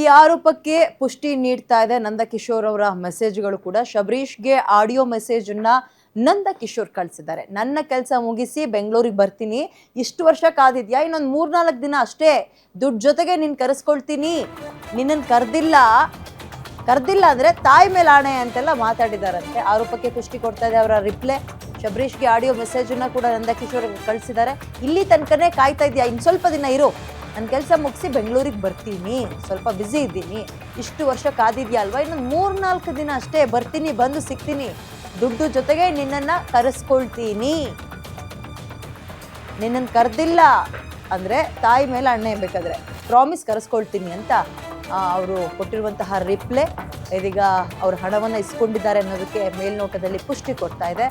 ಈ ಆರೋಪಕ್ಕೆ ಪುಷ್ಟಿ ನೀಡ್ತಾ ಇದೆ ನಂದಕಿಶೋರ್ ಅವರ ಮೆಸೇಜ್ಗಳು ಕೂಡ. ಶಬರೀಶ್ಗೆ ಆಡಿಯೋ ಮೆಸೇಜನ್ನು ನಂದ ಕಿಶೋರ್ ಕಳಿಸಿದ್ದಾರೆ. ನನ್ನ ಕೆಲಸ ಮುಗಿಸಿ ಬೆಂಗಳೂರಿಗೆ ಬರ್ತೀನಿ. ಇಷ್ಟು ವರ್ಷ ಕಾದಿದ್ಯಾ? ಇನ್ನೊಂದು ಮೂರ್ನಾಲ್ಕು ದಿನ ಅಷ್ಟೇ. ದುಡ್ಡು ಜೊತೆಗೆ ನೀನು ಕರೆಸ್ಕೊಳ್ತೀನಿ. ನಿನ್ನನ್ನು ಕರೆದಿಲ್ಲ. ಕರೆದಿಲ್ಲ ಅಂದ್ರೆ ತಾಯಿ ಮೇಲೆ ಆಣೆ ಅಂತೆಲ್ಲ ಮಾತಾಡಿದಾರಂತೆ. ಆರೋಪಕ್ಕೆ ಪುಷ್ಟಿ ಕೊಡ್ತಾ ಇದೆ ಅವರ ರಿಪ್ಲೈ. ಶಬರೀಶ್ಗೆ ಆಡಿಯೋ ಮೆಸೇಜನ್ನು ಕೂಡ ನಂದ ಕಿಶೋರ್ ಕಳಿಸಿದ್ದಾರೆ. ಇಲ್ಲಿ ತನಕನೇ ಕಾಯ್ತಾ ಇದೆಯಾ ಇನ್ನು ಸ್ವಲ್ಪ ದಿನ ಇರು. ನನ್ನ ಕೆಲಸ ಮುಗಿಸಿ ಬೆಂಗಳೂರಿಗೆ ಬರ್ತೀನಿ. ಸ್ವಲ್ಪ ಬ್ಯುಸಿ ಇದ್ದೀನಿ. ಇಷ್ಟು ವರ್ಷ ಕಾದಿದ್ಯಾ ಅಲ್ವಾ ಮೂರು ಮೂರ್ನಾಲ್ಕು ದಿನ ಅಷ್ಟೇ ಬರ್ತೀನಿ, ಬಂದು ಸಿಗ್ತೀನಿ. ದುಡ್ಡು ಜೊತೆಗೆ ನಿನ್ನನ್ನು ಕರೆಸ್ಕೊಳ್ತೀನಿ. ನಿನ್ನನ್ನು ಕರೆದಿಲ್ಲ ಅಂದರೆ ತಾಯಿ ಮೇಲೆ ಅಣ್ಣೆ ಬೇಕಾದ್ರೆ. ಪ್ರಾಮಿಸ್ ಕರೆಸ್ಕೊಳ್ತೀನಿ ಅಂತ ಅವರು ಕೊಟ್ಟಿರುವಂತಹ ರಿಪ್ಲೆ. ಇದೀಗ ಅವರು ಹಣವನ್ನು ಇಸ್ಕೊಂಡಿದ್ದಾರೆ ಅನ್ನೋದಕ್ಕೆ ಮೇಲ್ನೋಟದಲ್ಲಿ ಪುಷ್ಟಿ ಕೊಡ್ತಾ ಇದೆ.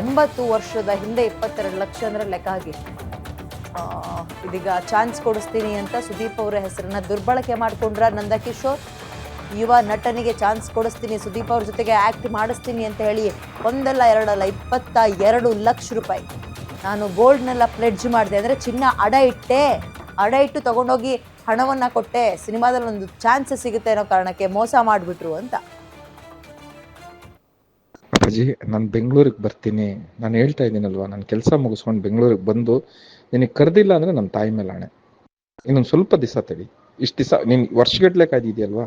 ಒಂಬತ್ತು ವರ್ಷದ ಹಿಂದೆ ಇಪ್ಪತ್ತೆರಡು ಲಕ್ಷ ಅಂದರೆ ಲೆಕ್ಕ ಹಾಕಿ. ಇದೀಗ ಚಾನ್ಸ್ ಕೊಡಿಸ್ತೀನಿ ಅಂತ ಸುದೀಪ್ ಅವರ ಹೆಸರನ್ನ ದುರ್ಬಳಕೆ ಮಾಡಿಕೊಂಡ್ರ ನಂದಕಿಶೋರ್. ಯುವ ನಟನಿಗೆ ಚಾನ್ಸ್ ಕೊಡಿಸ್ತೀನಿ, ಸುದೀಪ್ ಅವ್ರ ಜೊತೆಗೆ ಆ್ಯಕ್ಟ್ ಮಾಡಿಸ್ತೀನಿ ಅಂತ ಹೇಳಿ ಒಂದಲ್ಲ ಎರಡಲ್ಲ ಇಪ್ಪತ್ತ ಎರಡು ಲಕ್ಷ ರೂಪಾಯಿ. ನಾನು ಗೋಲ್ಡ್ನೆಲ್ಲ ಪ್ಲೆಡ್ಜ್ ಮಾಡಿದೆ ಅಂದರೆ ಚಿನ್ನ ಅಡ ಇಟ್ಟೆ, ಅಡ ಇಟ್ಟು ತೊಗೊಂಡೋಗಿ ಹಣವನ್ನು ಕೊಟ್ಟೆ, ಸಿನಿಮಾದಲ್ಲಿ ಒಂದು ಚಾನ್ಸ್ ಸಿಗುತ್ತೆ ಅನ್ನೋ ಕಾರಣಕ್ಕೆ ಮೋಸ ಮಾಡಿಬಿಟ್ರು ಅಂತ. ಅಪ್ಪಾಜಿ, ನಾನು ಬೆಂಗಳೂರಿಗೆ ಬರ್ತೀನಿ. ನಾನು ಹೇಳ್ತಾ ಇದ್ದೀನಲ್ವಾ, ನಾನು ಕೆಲಸ ಮುಗಿಸ್ಕೊಂಡು ಬೆಂಗಳೂರಿಗೆ ಬಂದು ನಿನಗೆ ಕರೆದಿಲ್ಲ ಅಂದ್ರೆ ನಮ್ಮ ತಾಯಿ ಮೇಲೆ ಆಣೆ. ಇನ್ನೊಂದು ಸ್ವಲ್ಪ ದಿವಸ ತಡಿ. ಇಷ್ಟು ದಿವಸ ನೀನು ವರ್ಷಗಟ್ಟಲೆ ಕಾಯ್ದಿದೆಯಲ್ವಾ?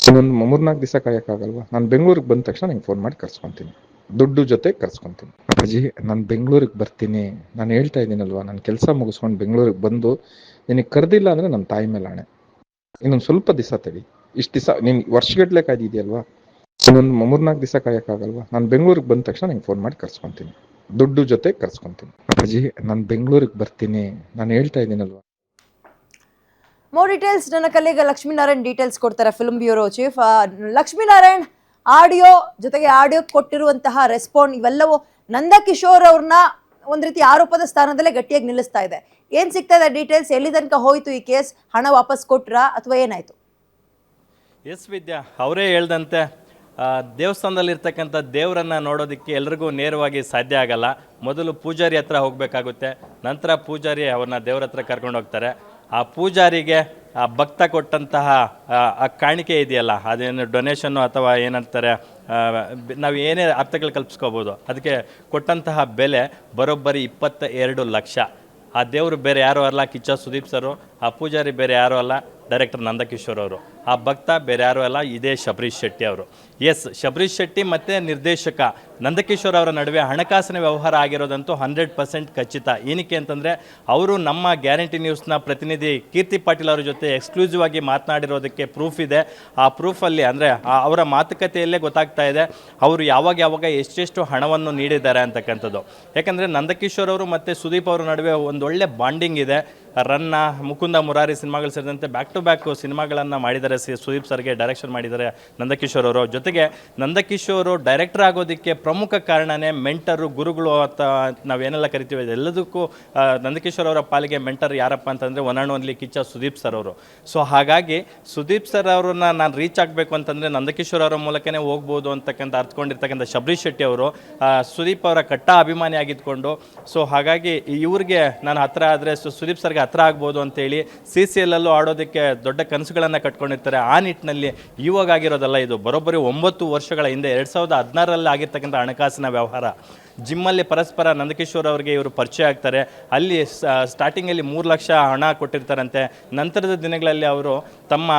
ಇನ್ನೊಂದು ಮೂರ್ನಾಲ್ಕು ದಿವಸ ಕಾಯೋಕ್ಕಾಗಲ್ವಾ? ನಾನು ಬೆಂಗಳೂರಿಗೆ ಬಂದ ತಕ್ಷಣ ನಿಂಗೆ ಫೋನ್ ಮಾಡಿ ಕರ್ಸ್ಕೊತೀನಿ. ದುಡ್ಡು ಜೊತೆ ಕರ್ಸ್ಕೊತೀನಿ. ಅಪ್ಪಾಜಿ, ನಾನು ಬೆಂಗಳೂರಿಗೆ ಬರ್ತೀನಿ. ನಾನು ಹೇಳ್ತಾ ಇದ್ದೀನಲ್ವಾ, ನಾನು ಕೆಲಸ ಮುಗಿಸ್ಕೊಂಡು ಬೆಂಗಳೂರಿಗೆ ಬಂದು ನಿನಗೆ ಕರೆದಿಲ್ಲ ಅಂದ್ರೆ ನಮ್ಮ ತಾಯಿ ಮೇಲೆ ಆಣೆ. ಇನ್ನೊಂದು ಸ್ವಲ್ಪ ದಿವಸ ತಡಿ. ಇಷ್ಟು ದಿವಸ ನೀನು ವರ್ಷಗಟ್ಟಲೆ ಕಾಯ್ದಿದೆಯಲ್ವಾ? ಇನ್ನೊಂದು ಮೂರ್ನಾಲ್ಕು ದಿವಸ ಕಾಯೋಕ್ಕಾಗಲ್ವಾ? ನಾನು ಬೆಂಗಳೂರಿಗೆ ಬಂದ ತಕ್ಷಣ ನಿಂಗೆ ಫೋನ್ ಮಾಡಿ ಕರ್ಸ್ಕೊತೀನಿ. ದುಡ್ಡು ಜೊತೆ ಕರ್ಸ್ಕೊಂತೀನಿ. ಅಪ್ಪಾಜಿ ನಾನು ಬೆಂಗಳೂರಿಗೆ ಬರ್ತೀನಿ. ನಾನು ಹೇಳ್ತಾ ಇದ್ದೀನಲ್ವಾ? ಮೋರ್ ಡೀಟೇಲ್ಸ್ ನನ್ನ ಕಲೀಗ ಲಕ್ಷ್ಮೀನಾರಾಯಣ್ ಡೀಟೇಲ್ಸ್ ಕೊಡ್ತಾರೆ. Film bureau chief Lakshminarayan audio ಜೊತೆಗೆ ಆಡಿಯೋ ಕೊಟ್ಟಿರುವಂತಹ ರೆಸ್ಪಾಂಡ್ ಇವೆಲ್ಲವೂ ನಂದಕಿಶೋರ್ ಅವ್ರನ್ನ ಒಂದು ರೀತಿ ಆರೋಪದ ಸ್ಥಾನದಲ್ಲೇ ಗಟ್ಟಿಯಾಗಿ ನಿಲ್ಲಿಸ್ತಾ ಇದೆ. ಏನ್ ಸಿಗ್ತಾ ಇದೆ ಡೀಟೇಲ್ಸ್ ಎಲ್ಲಿ ತನಕ ಹೋಯ್ತು ಈ ಕೇಸ್ ಹಣ ವಾಪಸ್ ಕೊಟ್ರಾ ಅಥವಾ ಏನಾಯ್ತು? ಎಸ್ ವಿದ್ಯಾ ಅವರೇ ಹೇಳ್ದಂತೆ. ದೇವಸ್ಥಾನದಲ್ಲಿರ್ತಕ್ಕಂಥ ದೇವರನ್ನು ನೋಡೋದಕ್ಕೆ ಎಲ್ರಿಗೂ ನೇರವಾಗಿ ಸಾಧ್ಯ ಆಗಲ್ಲ. ಮೊದಲು ಪೂಜಾರಿ ಹತ್ರ ಹೋಗಬೇಕಾಗುತ್ತೆ ನಂತರ ಪೂಜಾರಿ ಅವ್ರನ್ನ ದೇವ್ರ ಹತ್ರ ಕರ್ಕೊಂಡು ಹೋಗ್ತಾರೆ. ಆ ಪೂಜಾರಿಗೆ ಆ ಭಕ್ತ ಕೊಟ್ಟಂತಹ ಆ, ಕಾಣಿಕೆ ಇದೆಯಲ್ಲ ಅದೇನು ಡೊನೇಷನ್ನು ಅಥವಾ ಏನಂತಾರೆ ನಾವು ಏನೇ ಅರ್ಥಗಳು ಕಲ್ಪಿಸ್ಕೋಬೋದು ಅದಕ್ಕೆ ಕೊಟ್ಟಂತಹ ಬೆಲೆ ಬರೋಬ್ಬರಿ ಇಪ್ಪತ್ತ ಎರಡು ಲಕ್ಷ. ಆ ದೇವರು ಬೇರೆ ಯಾರೂ ಅಲ್ಲ ಕಿಚ್ಚ ಸುದೀಪ್ ಸರು ಆ ಪೂಜಾರಿ ಬೇರೆ ಯಾರೂ ಅಲ್ಲ ಡೈರೆಕ್ಟರ್ ನಂದಕಿಶೋರ್ ಅವರು. ಆ ಭಕ್ತ ಬೇರೆ ಯಾರೂ ಅಲ್ಲ ಇದೇ ಶಬರೀಶ್ ಶೆಟ್ಟಿ ಅವರು. ಎಸ್, ಶಬರೀಶ್ ಶೆಟ್ಟಿ ಮತ್ತು ನಿರ್ದೇಶಕ ನಂದಕಿಶೋರ್ ಅವರ ನಡುವೆ ಹಣಕಾಸಿನ ವ್ಯವಹಾರ ಆಗಿರೋದಂತೂ ಹಂಡ್ರೆಡ್ ಪರ್ಸೆಂಟ್ ಖಚಿತ. ಏನಕ್ಕೆ ಅಂತಂದರೆ ಅವರು ನಮ್ಮ ಗ್ಯಾರಂಟಿ ನ್ಯೂಸ್ನ ಪ್ರತಿನಿಧಿ ಕೀರ್ತಿ ಪಾಟೀಲ್ ಅವರ ಜೊತೆ ಎಕ್ಸ್ಕ್ಲೂಸಿವ್ ಆಗಿ ಮಾತನಾಡಿರೋದಕ್ಕೆ ಪ್ರೂಫ್ ಇದೆ. ಆ ಪ್ರೂಫಲ್ಲಿ ಅಂದರೆ ಅವರ ಮಾತುಕತೆಯಲ್ಲೇ ಗೊತ್ತಾಗ್ತಾ ಇದೆ ಅವರು ಯಾವಾಗ ಯಾವಾಗ ಎಷ್ಟೆಷ್ಟು ಹಣವನ್ನು ನೀಡಿದ್ದಾರೆ ಅಂತಕ್ಕಂಥದ್ದು. ಯಾಕಂದರೆ ನಂದಕಿಶೋರ್ ಅವರು ಮತ್ತು ಸುದೀಪ್ ಅವರ ನಡುವೆ ಒಂದೊಳ್ಳೆ ಬಾಂಡಿಂಗ್ ಇದೆ. ರನ್ನ, ಮುಕುಂದ ಮುರಾರಿ ಸಿನಿಮಾಗಳು ಸೇರಿದಂತೆ ಬ್ಯಾಕ್ ಟು ಬ್ಯಾಕ್ ಸಿನಿಮಾಗಳನ್ನು ಮಾಡಿದ್ದಾರೆ. ಸಿ ಸುದೀಪ್ ಸರ್ಗೆ ಡೈರೆಕ್ಷನ್ ಮಾಡಿದ್ದಾರೆ ನಂದಕಿಶೋರ್ ಅವರು. ಜೊತೆಗೆ ನಂದಕಿಶೋರ್ ಡೈರೆಕ್ಟರ್ ಆಗೋದಕ್ಕೆ ಪ್ರಮುಖ ಕಾರಣನೇ ಮೆಂಟರು ಗುರುಗಳು ಅಥವಾ ನಾವೇನೆಲ್ಲ ಕರಿತೀವಿ ಎಲ್ಲದಕ್ಕೂ ನಂದಕಿಶೋರ್ ಅವರ ಪಾಲಿಗೆ ಮೆಂಟರ್ ಯಾರಪ್ಪ ಅಂತಂದರೆ one and only Kichcha Sudeep sir ಅವರು. ಸೊ ಹಾಗಾಗಿ ಸುದೀಪ್ ಸರ್ ಅವ್ರನ್ನ ನಾನು ರೀಚ್ ಆಗಬೇಕು ಅಂತಂದರೆ ನಂದಕಿಶೋರ್ ಅವರ ಮೂಲಕನೇ ಹೋಗ್ಬೋದು ಅಂತಕ್ಕಂಥ ಅರ್ಥಕೊಂಡಿರ್ತಕ್ಕಂಥ ಶಬರೀಶ್ ಶೆಟ್ಟಿ ಅವರು ಸುದೀಪ್ ಅವರ ಕಟ್ಟ ಅಭಿಮಾನಿ ಆಗಿದ್ಕೊಂಡು. ಸೊ ಹಾಗಾಗಿ ಇವ್ರಿಗೆ ನಾನು ಹತ್ರ ಆದರೆ ಸುದೀಪ್ ಸರ್ಗೆ ಹತ್ರ ಆಗ್ಬೋದು ಅಂತೇಳಿ ಸಿ ಸಿ ಎಲ್ಲಲ್ಲೂ ಆಡೋದಕ್ಕೆ ದೊಡ್ಡ ಕನಸುಗಳನ್ನು ಕಟ್ಕೊಂಡಿರ್ತಾರೆ. ಆ ನಿಟ್ಟಿನಲ್ಲಿ ಇವಾಗ ಆಗಿರೋದಲ್ಲ ಇದು. ಬರೋಬ್ಬರಿ ಒಂಬತ್ತು ವರ್ಷಗಳ ಹಿಂದೆ, ಎರಡು ಸಾವಿರದ ಹದಿನಾರರಲ್ಲಿ ಆಗಿರ್ತಕ್ಕಂಥ ಹಣಕಾಸಿನ ವ್ಯವಹಾರ. ಜಿಮ್ಮಲ್ಲಿ ಪರಸ್ಪರ ನಂದಕಿಶೋರ್ ಅವರಿಗೆ ಇವರು ಪರಿಚಯ ಆಗ್ತಾರೆ. ಅಲ್ಲಿ ಸ್ಟಾರ್ಟಿಂಗಲ್ಲಿ ಮೂರು ಲಕ್ಷ ಹಣ ಕೊಟ್ಟಿರ್ತಾರಂತೆ. ನಂತರದ ದಿನಗಳಲ್ಲಿ ಅವರು ತಮ್ಮ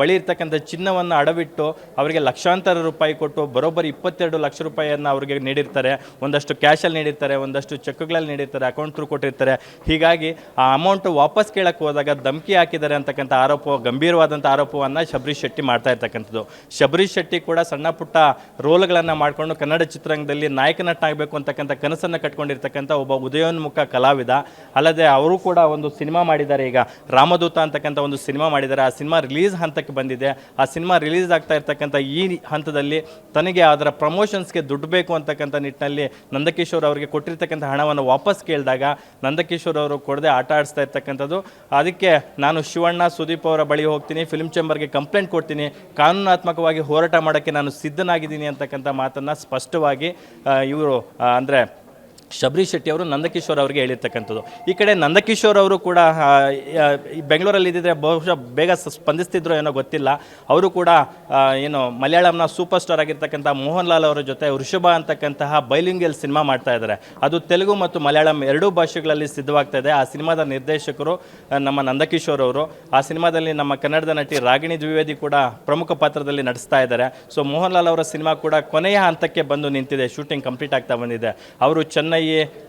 ಬಳಿ ಇರ್ತಕ್ಕಂಥ ಚಿನ್ನವನ್ನು ಅಡವಿಟ್ಟು ಅವರಿಗೆ ಲಕ್ಷಾಂತರ ರೂಪಾಯಿ ಕೊಟ್ಟು ಬರೋಬ್ಬರಿ ಇಪ್ಪತ್ತೆರಡು ಲಕ್ಷ ರೂಪಾಯಿಯನ್ನು ಅವರಿಗೆ ನೀಡಿರ್ತಾರೆ. ಒಂದಷ್ಟು ಕ್ಯಾಶಲ್ಲಿ ನೀಡಿರ್ತಾರೆ, ಒಂದಷ್ಟು ಚೆಕ್ಗಳಲ್ಲಿ ನೀಡಿರ್ತಾರೆ ಅಕೌಂಟ್ ತ್ರೂ ಕೊಟ್ಟಿರ್ತಾರೆ. ಹೀಗಾಗಿ ಆ ಅಮೌಂಟ್ ವಾಪಸ್ ಕೇಳಕ್ಕೆ ಹೋದಾಗ ಧಮಕಿ ಹಾಕಿದ್ದಾರೆ ಅಂತಕ್ಕಂಥ ಆರೋಪ, ಗಂಭೀರವಾದಂಥ ಆರೋಪವನ್ನು ಶಬರೀಶ್ ಶೆಟ್ಟಿ ಮಾಡ್ತಾ ಇರ್ತಕ್ಕಂಥದ್ದು. ಶಬರೀಶ್ ಶೆಟ್ಟಿ ಕೂಡ ಸಣ್ಣ ಪುಟ್ಟ ರೋಲ್ಗಳನ್ನು ಮಾಡಿಕೊಂಡು ಕನ್ನಡ ಚಿತ್ರರಂಗದಲ್ಲಿ ನಾಯಕ ನಟನಾಗಬೇಕು ಅಂತಕ್ಕಂಥ ಕನಸನ್ನು ಕಟ್ಕೊಂಡಿರ್ತಕ್ಕಂಥ ಒಬ್ಬ ಉದಯೋನ್ಮುಖ ಕಲಾವಿದ. ಅಲ್ಲದೆ ಅವರು ಕೂಡ ಒಂದು ಸಿನಿಮಾ ಮಾಡಿದ್ದಾರೆ. ಈಗ ರಾಮದೂತ ಅಂತಕ್ಕಂಥ ಒಂದು ಸಿನಿಮಾ ಮಾಡಿದ್ದಾರೆ. ಆ ಸಿನಿಮಾ ರಿಲೀಸ್ ಹಂತಕ್ಕೆ ಬಂದಿದೆ. ಆ ಸಿನಿಮಾ ರಿಲೀಸ್ ಆಗ್ತಾ ಇರ್ತಕ್ಕಂಥ ಈ ಹಂತದಲ್ಲಿ ತನಗೆ ಅದರ ಪ್ರಮೋಷನ್ಸ್ಗೆ ದುಡ್ಡು ಬೇಕು ಅಂತಕ್ಕಂಥ ನಿಟ್ಟಿನಲ್ಲಿ ನಂದಕಿಶೋರ್ ಅವರಿಗೆ ಕೊಟ್ಟಿರ್ತಕ್ಕಂಥ ಹಣವನ್ನು ವಾಪಸ್ ಕೇಳಿದಾಗ ನಂದಕಿಶೋರ್ ಅವರು ಕೊಡದೆ ಆಟ ಆಡಿಸ್ತಾ ಇರ್ತಕ್ಕಂಥದ್ದು. ಅದಕ್ಕೆ ನಾನು ಶಿವಣ್ಣ, ಸುದೀಪ್ ಅವರ ಬಳಿ ಹೋಗ್ತೀನಿ. ಫಿಲ್ಮ್ ಚೇಂಬರ್ಗೆ ಕಂಪ್ಲೇಂಟ್ ಕೊಡ್ತೀನಿ. ಕಾನೂನಾತ್ಮಕವಾಗಿ ಹೋರಾಟ ಮಾಡೋಕ್ಕೆ ನಾನು ಸಿದ್ಧನಾಗಿದ್ದೀನಿ ಅಂತಕ್ಕಂಥ ಮಾತನ್ನು ಸ್ಪಷ್ಟವಾಗಿ ಇವರು ಅಂದರೆ ಶಬರಿ ಶೆಟ್ಟಿ ಅವರು ನಂದಕಿಶೋರ್ ಅವರಿಗೆ ಹೇಳಿರ್ತಕ್ಕಂಥದ್ದು. ಈ ಕಡೆ ನಂದಕಿಶೋರ್ ಅವರು ಕೂಡ ಬೆಂಗಳೂರಲ್ಲಿ ಇದ್ದಿದ್ರೆ ಬಹುಶಃ ಬೇಗ ಸ್ಪಂದಿಸ್ತಿದ್ರು ಏನೋ ಗೊತ್ತಿಲ್ಲ. ಅವರು ಕೂಡ ಏನು ಮಲಯಾಳಂನ ಸೂಪರ್ ಸ್ಟಾರ್ ಆಗಿರ್ತಕ್ಕಂಥ ಮೋಹನ್ ಲಾಲ್ ಅವರ ಜೊತೆ ವೃಷಭ ಅಂತಕ್ಕಂತಹ ಬೈಲಿಂಗಲ್ ಸಿನಿಮಾ ಮಾಡ್ತಾ ಇದ್ದಾರೆ. ಅದು ತೆಲುಗು ಮತ್ತು ಮಲಯಾಳಂ ಎರಡೂ ಭಾಷೆಗಳಲ್ಲಿ ಸಿದ್ಧವಾಗ್ತಾ ಇದೆ. ಆ ಸಿನಿಮಾದ ನಿರ್ದೇಶಕರು ನಮ್ಮ ನಂದಕಿಶೋರ್ ಅವರು. ಆ ಸಿನಿಮಾದಲ್ಲಿ ನಮ್ಮ ಕನ್ನಡದ ನಟಿ ರಾಗಿಣಿ ದ್ವಿವೇದಿ ಕೂಡ ಪ್ರಮುಖ ಪಾತ್ರದಲ್ಲಿ ನಡೆಸ್ತಾ ಇದ್ದಾರೆ. ಸೊ ಮೋಹನ್ ಲಾಲ್ ಅವರ ಸಿನಿಮಾ ಕೂಡ ಕೊನೆಯ ಹಂತಕ್ಕೆ ಬಂದು ನಿಂತಿದೆ. ಶೂಟಿಂಗ್ ಕಂಪ್ಲೀಟ್ ಆಗ್ತಾ ಬಂದಿದೆ. ಅವರು ಚೆನ್ನೈ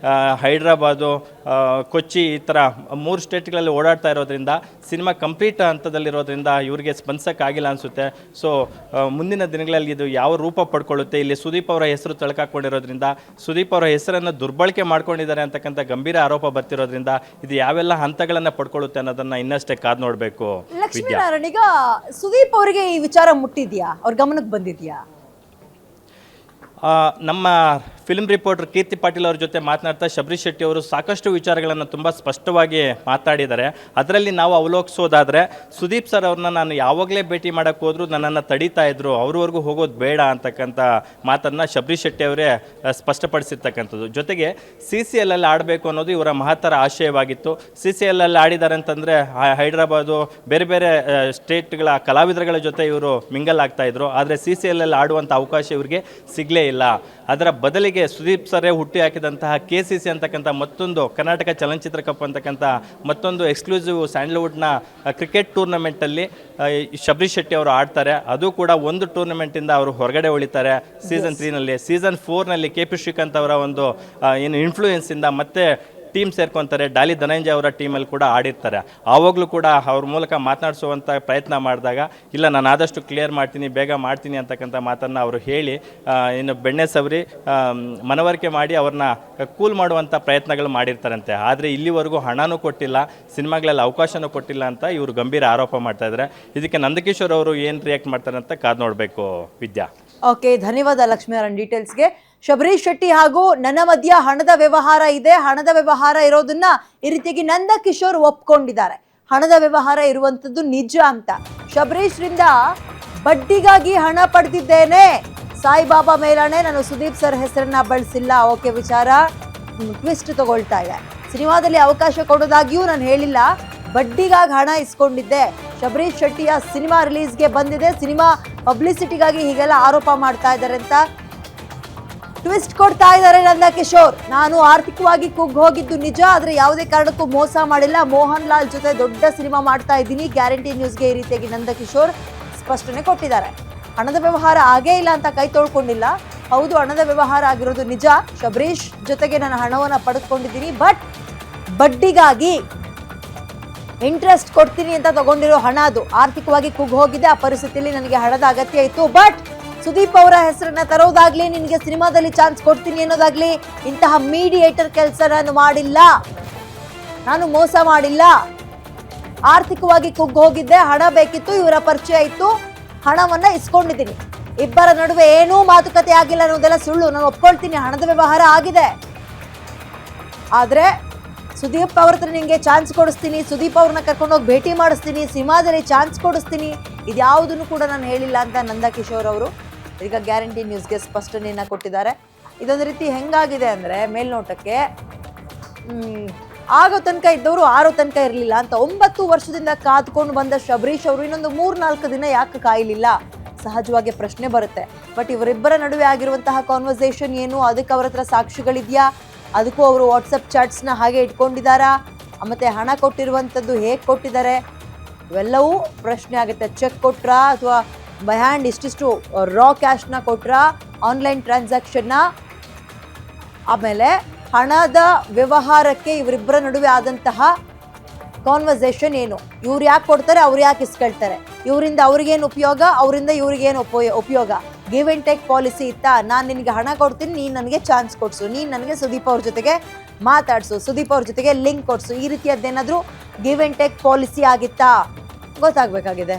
ಆ, ಹೈದ್ರಾಬಾದು ಕೊಚ್ಚಿ ಈ ಥರ ಮೂರು ಸ್ಟೇಟ್ಗಳಲ್ಲಿ ಓಡಾಡ್ತಾ ಇರೋದ್ರಿಂದ ಸಿನಿಮಾ ಕಂಪ್ಲೀಟ್ ಹಂತದಲ್ಲಿರೋದ್ರಿಂದ ಇವರಿಗೆ ಸ್ಪಂದಿಸೋಕ್ಕಾಗಿಲ್ಲ ಅನಿಸುತ್ತೆ. ಸೊ ಮುಂದಿನ ದಿನಗಳಲ್ಲಿ ಇದು ಯಾವ ರೂಪ ಪಡ್ಕೊಳ್ಳುತ್ತೆ? ಇಲ್ಲಿ ಸುದೀಪ್ ಅವರ ಹೆಸರು ತಳ್ಕಾಕೊಂಡಿರೋದ್ರಿಂದ ಸುದೀಪ್ ಅವರ ಹೆಸರನ್ನು ದುರ್ಬಳಕೆ ಮಾಡ್ಕೊಂಡಿದ್ದಾರೆ ಅಂತಕ್ಕಂಥ ಗಂಭೀರ ಆರೋಪ ಬರ್ತಿರೋದ್ರಿಂದ ಇದು ಯಾವೆಲ್ಲ ಹಂತಗಳನ್ನು ಪಡ್ಕೊಳ್ಳುತ್ತೆ ಅನ್ನೋದನ್ನ ಇನ್ನಷ್ಟೇ ಕಾದು ನೋಡಬೇಕು. ವಿದ್ಯಾ. ಲಕ್ಷ್ಮೀನಾರಾಯಣ ಈಗ ಸುದೀಪ್ ಅವರಿಗೆ ಈ ವಿಚಾರ ಮುಟ್ಟಿದ್ಯಾ? ಅವ್ರ ಗಮನಕ್ಕೆ ಬಂದಿದ್ಯಾ? ನಮ್ಮ ಫಿಲ್ಮ್ ರಿಪೋರ್ಟರ್ ಕೀರ್ತಿ ಪಾಟೀಲ್ ಅವ್ರ ಜೊತೆ ಮಾತನಾಡ್ತಾ ಶಬರಿ ಶೆಟ್ಟಿ ಅವರು ಸಾಕಷ್ಟು ವಿಚಾರಗಳನ್ನು ತುಂಬ ಸ್ಪಷ್ಟವಾಗಿ ಮಾತಾಡಿದ್ದಾರೆ. ಅದರಲ್ಲಿ ನಾವು ಅವಲೋಕಿಸೋದಾದರೆ ಸುದೀಪ್ ಸರ್ ಅವ್ರನ್ನ ನಾನು ಯಾವಾಗಲೇ ಭೇಟಿ ಮಾಡೋಕ್ಕೆ ಹೋದರೂ ನನ್ನನ್ನು ತಡೀತಾ ಇದ್ರು, ಅವ್ರವರೆಗೂ ಹೋಗೋದು ಬೇಡ ಅಂತಕ್ಕಂಥ ಮಾತನ್ನು ಶಬರಿ ಶೆಟ್ಟಿ ಅವರೇ ಸ್ಪಷ್ಟಪಡಿಸಿರ್ತಕ್ಕಂಥದ್ದು. ಜೊತೆಗೆ ಸಿ ಸಿ ಎಲ್ಲಲ್ಲಿ ಆಡಬೇಕು ಅನ್ನೋದು ಇವರ ಮಹತ್ತರ ಆಶಯವಾಗಿತ್ತು. ಸಿ ಸಿ ಎಲ್ಲಲ್ಲಿ ಆಡಿದ್ದಾರೆ ಅಂತಂದರೆ ಹೈದರಾಬಾದು ಬೇರೆ ಬೇರೆ ಸ್ಟೇಟ್ಗಳ ಕಲಾವಿದರುಗಳ ಜೊತೆ ಇವರು ಮಿಂಗಲ್ ಆಗ್ತಾ ಇದ್ರು. ಆದರೆ ಸಿ ಸಿ ಎಲ್ಲಲ್ಲಿ ಆಡುವಂಥ ಅವಕಾಶ ಇವರಿಗೆ ಸಿಗಲೇ ಇಲ್ಲ. ಅದರ ಬದಲಿಗೆ ಸುದೀಪ್ ಸರೇ ಹುಟ್ಟಿ ಹಾಕಿದಂತಹ ಕೆ ಸಿ ಸಿ ಅಂತಕ್ಕಂಥ ಮತ್ತೊಂದು ಕರ್ನಾಟಕ ಚಲನಚಿತ್ರ ಕಪ್ ಅಂತಕ್ಕಂಥ ಮತ್ತೊಂದು ಎಕ್ಸ್ಕ್ಲೂಸಿವ್ ಸ್ಯಾಂಡಲ್ವುಡ್ನ ಕ್ರಿಕೆಟ್ ಟೂರ್ನಮೆಂಟಲ್ಲಿ ಶಬರಿ ಶೆಟ್ಟಿ ಅವರು ಆಡ್ತಾರೆ. ಅದು ಕೂಡ ಒಂದು ಟೂರ್ನಮೆಂಟಿಂದ ಅವರು ಹೊರಗಡೆ ಉಳಿತಾರೆ. ಸೀಸನ್ ತ್ರೀನಲ್ಲಿ ಸೀಸನ್ ಫೋರ್ನಲ್ಲಿ ಕೆ ಪಿ ಶ್ರೀಕಾಂತ್ ಅವರ ಒಂದು ಏನು ಇನ್ಫ್ಲೂಯೆನ್ಸಿಂದ ಮತ್ತೆ ಟೀಮ್ ಸೇರ್ಕೊತಾರೆ. ಡಾಲಿ ಧನಂಜಯ ಅವರ ಟೀಮಲ್ಲಿ ಕೂಡ ಆಡಿರ್ತಾರೆ. ಆವಾಗಲೂ ಕೂಡ ಅವ್ರ ಮೂಲಕ ಮಾತನಾಡಿಸುವಂಥ ಪ್ರಯತ್ನ ಮಾಡಿದಾಗ, ಇಲ್ಲ, ನಾನು ಆದಷ್ಟು ಕ್ಲಿಯರ್ ಮಾಡ್ತೀನಿ, ಬೇಗ ಮಾಡ್ತೀನಿ ಅಂತಕ್ಕಂಥ ಮಾತನ್ನು ಅವರು ಹೇಳಿ ಇನ್ನು ಬೆಣ್ಣೆ ಸವರಿ ಮನವರಿಕೆ ಮಾಡಿ ಅವ್ರನ್ನ ಕೂಲ್ ಮಾಡುವಂಥ ಪ್ರಯತ್ನಗಳು ಮಾಡಿರ್ತಾರಂತೆ. ಆದರೆ ಇಲ್ಲಿವರೆಗೂ ಹಣನೂ ಕೊಟ್ಟಿಲ್ಲ, ಸಿನಿಮಾಗಳಲ್ಲಿ ಅವಕಾಶನೂ ಕೊಟ್ಟಿಲ್ಲ ಅಂತ ಇವರು ಗಂಭೀರ ಆರೋಪ ಮಾಡ್ತಾ ಇದ್ದಾರೆ ಇದಕ್ಕೆ ನಂದಕಿಶೋರ್ ಅವರು ಏನು ರಿಯಾಕ್ಟ್ ಮಾಡ್ತಾರೆ ಅಂತ ಕಾದು ನೋಡಬೇಕು. ವಿದ್ಯಾ. ಓಕೆ ಧನ್ಯವಾದ ಲಕ್ಷ್ಮೀ ಅವರ ಡೀಟೇಲ್ಸ್ಗೆ ಶಬರೀಶ್ ಶೆಟ್ಟಿ ಹಾಗೂ ನನ್ನ ಮಧ್ಯ ಹಣದ ವ್ಯವಹಾರ ಇದೆ. ಹಣದ ವ್ಯವಹಾರ ಇರೋದನ್ನ ಈ ರೀತಿಯಾಗಿ ನಂದ ಕಿಶೋರ್ ಒಪ್ಕೊಂಡಿದ್ದಾರೆ. ಹಣದ ವ್ಯವಹಾರ ಇರುವಂತದ್ದು ನಿಜ ಅಂತ. ಶಬರೀಶ್ರಿಂದ ಬಡ್ಡಿಗಾಗಿ ಹಣ ಪಡೆದಿದ್ದೇನೆ. ಸಾಯಿಬಾಬಾ ಮೇಲಾಣೆ ನಾನು ಸುದೀಪ್ ಸರ್ ಹೆಸರನ್ನ ಬಳಸಿಲ್ಲ. ಓಕೆ, ವಿಚಾರ ಟ್ವಿಸ್ಟ್ ತಗೊಳ್ತಾ ಇದೆ. ಸಿನಿಮಾದಲ್ಲಿ ಅವಕಾಶ ಕೊಡೋದಾಗಿಯೂ ನಾನು ಹೇಳಿಲ್ಲ. ಬಡ್ಡಿಗಾಗಿ ಹಣ ಇಸ್ಕೊಂಡಿದ್ದೆ. ಶಬರೀಶ್ ಶೆಟ್ಟಿಯ ಸಿನಿಮಾ ರಿಲೀಸ್ಗೆ ಬಂದಿದೆ. ಸಿನಿಮಾ ಪಬ್ಲಿಸಿಟಿಗಾಗಿ ಹೀಗೆಲ್ಲ ಆರೋಪ ಮಾಡ್ತಾ ಇದ್ದಾರೆ ಅಂತ ಟ್ವಿಸ್ಟ್ ಕೊಡ್ತಾ ಇದ್ದಾರೆ ನಂದ ಕಿಶೋರ್. ನಾನು ಆರ್ಥಿಕವಾಗಿ ಕುಗ್ಗಿ ಹೋಗಿದ್ದು ನಿಜ, ಆದ್ರೆ ಯಾವುದೇ ಕಾರಣಕ್ಕೂ ಮೋಸ ಮಾಡಿಲ್ಲ. ಮೋಹನ್ ಲಾಲ್ ಜೊತೆ ದೊಡ್ಡ ಸಿನಿಮಾ ಮಾಡ್ತಾ ಇದ್ದೀನಿ. ಗ್ಯಾರಂಟಿ ನ್ಯೂಸ್ಗೆ ಈ ರೀತಿಯಾಗಿ ನಂದ ಕಿಶೋರ್ ಸ್ಪಷ್ಟನೆ ಕೊಟ್ಟಿದ್ದಾರೆ. ಹಣದ ವ್ಯವಹಾರ ಆಗೇ ಇಲ್ಲ ಅಂತ ಕೈ ತೊಳ್ಕೊಂಡಿಲ್ಲ. ಹೌದು, ಹಣದ ವ್ಯವಹಾರ ಆಗಿರೋದು ನಿಜ. ಶಬರೀಶ್ ಜೊತೆಗೆ ನಾನು ಹಣವನ್ನು ಪಡೆದುಕೊಂಡಿದ್ದೀನಿ. ಬಟ್ ಬಡ್ಡಿಗಾಗಿ ಇಂಟ್ರೆಸ್ಟ್ ಕೊಡ್ತೀನಿ ಅಂತ ತಗೊಂಡಿರೋ ಹಣ ಅದು. ಆರ್ಥಿಕವಾಗಿ ಕುಗ್ಗಿ ಹೋಗಿದೆ. ಆ ಪರಿಸ್ಥಿತಿಯಲ್ಲಿ ನನಗೆ ಹಣದ ಅಗತ್ಯ ಇತ್ತು. ಬಟ್ ಸುದೀಪ್ ಅವರ ಹೆಸರನ್ನ ತರೋದಾಗ್ಲಿ, ನಿನಗೆ ಸಿನಿಮಾದಲ್ಲಿ ಚಾನ್ಸ್ ಕೊಡ್ತೀನಿ ಅನ್ನೋದಾಗ್ಲಿ, ಇಂತಹ ಮೀಡಿಯೇಟರ್ ಕೆಲಸ ನಾನು ಮಾಡಿಲ್ಲ. ನಾನು ಮೋಸ ಮಾಡಿಲ್ಲ. ಆರ್ಥಿಕವಾಗಿ ಕುಗ್ಗು ಹೋಗಿದ್ದೆ, ಹಣ ಬೇಕಿತ್ತು, ಇವರ ಪರಿಚಯ ಇತ್ತು, ಹಣವನ್ನ ಇಸ್ಕೊಂಡಿದ್ದೀನಿ. ಇಬ್ಬರ ನಡುವೆ ಏನೂ ಮಾತುಕತೆ ಆಗಿಲ್ಲ ಅನ್ನೋದೆಲ್ಲ ಸುಳ್ಳು. ನಾನು ಒಪ್ಕೊಳ್ತೀನಿ, ಹಣದ ವ್ಯವಹಾರ ಆಗಿದೆ. ಆದ್ರೆ ಸುದೀಪ್ ಅವ್ರ ಹತ್ರ ನಿಂಗೆ ಚಾನ್ಸ್ ಕೊಡಿಸ್ತೀನಿ, ಸುದೀಪ್ ಅವ್ರನ್ನ ಕರ್ಕೊಂಡೋಗಿ ಭೇಟಿ ಮಾಡಿಸ್ತೀನಿ, ಸಿನಿಮಾದಲ್ಲಿ ಚಾನ್ಸ್ ಕೊಡಿಸ್ತೀನಿ, ಇದ್ಯಾವುದನ್ನು ಕೂಡ ನಾನು ಹೇಳಿಲ್ಲ ಅಂತ ನಂದಕಿಶೋರ್ ಅವರು. ಈಗ ಗ್ಯಾರಂಟಿ ನ್ಯೂಸ್ಗೆ ಸ್ಪಷ್ಟನೆಯನ್ನು ಕೊಟ್ಟಿದ್ದಾರೆ. ಇದೊಂದು ರೀತಿ ಹೆಂಗಾಗಿದೆ ಅಂದರೆ ಮೇಲ್ನೋಟಕ್ಕೆ ಆಗೋ ತನಕ ಇದ್ದವರು ಆರೋ ತನಕ ಇರಲಿಲ್ಲ ಅಂತ ಒಂಬತ್ತು ವರ್ಷದಿಂದ ಕಾದ್ಕೊಂಡು ಬಂದ ಶಬರೀಶ್ ಅವರು ಇನ್ನೊಂದು ಮೂರ್ ನಾಲ್ಕು ದಿನ ಯಾಕೆ ಕಾಯಲಿಲ್ಲ? ಸಹಜವಾಗಿ ಪ್ರಶ್ನೆ ಬರುತ್ತೆ. ಬಟ್ ಇವರಿಬ್ಬರ ನಡುವೆ ಆಗಿರುವಂತಹ ಕಾನ್ವರ್ಸೇಷನ್ ಏನು? ಅದಕ್ಕೆ ಅವ್ರ ಹತ್ರ ಸಾಕ್ಷಿಗಳಿದೆಯಾ? ಅದಕ್ಕೂ ಅವರು ವಾಟ್ಸಪ್ ಚಾಟ್ಸ್ನ ಹಾಗೆ ಇಟ್ಕೊಂಡಿದ್ದಾರಾ? ಮತ್ತು ಹಣ ಕೊಟ್ಟಿರುವಂಥದ್ದು ಹೇಗೆ ಕೊಟ್ಟಿದ್ದಾರೆ? ಇವೆಲ್ಲವೂ ಪ್ರಶ್ನೆ ಆಗುತ್ತೆ. ಚೆಕ್ ಕೊಟ್ರಾ? ಅಥವಾ ಬೈ ಹ್ಯಾಂಡ್ ಇಷ್ಟಿಷ್ಟು ರಾ ಕ್ಯಾಶ್ನ ಕೊಟ್ರ ಆನ್ಲೈನ್ ಟ್ರಾನ್ಸಾಕ್ಷನ್ನ ಆಮೇಲೆ ಹಣದ ವ್ಯವಹಾರಕ್ಕೆ ಇವರಿಬ್ಬರ ನಡುವೆ ಆದಂತಹ ಕಾನ್ವರ್ಸೇಷನ್ ಏನು? ಇವ್ರು ಯಾಕೆ ಕೊಡ್ತಾರೆ, ಅವ್ರು ಯಾಕೆ ಇಸ್ಕೊಳ್ತಾರೆ? ಇವರಿಂದ ಅವ್ರಿಗೇನು ಉಪಯೋಗ, ಅವರಿಂದ ಇವ್ರಿಗೇನು ಉಪಯೋ, ಉಪಯೋಗ? ಗಿವ್ ಅಂಡ್ ಟೇಕ್ ಪಾಲಿಸಿ ಇತ್ತಾ? ನಾನು ನಿನಗೆ ಹಣ ಕೊಡ್ತೀನಿ, ನೀನು ನನಗೆ ಚಾನ್ಸ್ ಕೊಡಿಸು. ನೀನು ನನಗೆ ಸುದೀಪ್ ಅವ್ರ ಜೊತೆಗೆ ಮಾತಾಡಿಸು. ಸುದೀಪ್ ಅವ್ರ ಜೊತೆಗೆ ಲಿಂಕ್ ಕೊಡಿಸು. ಈ ರೀತಿಯದ್ದೇನಾದರೂ ಗಿವ್ ಅಂಡ್ ಟೇಕ್ ಪಾಲಿಸಿ ಆಗಿತ್ತಾ? ಗೊತ್ತಾಗಬೇಕಾಗಿದೆ.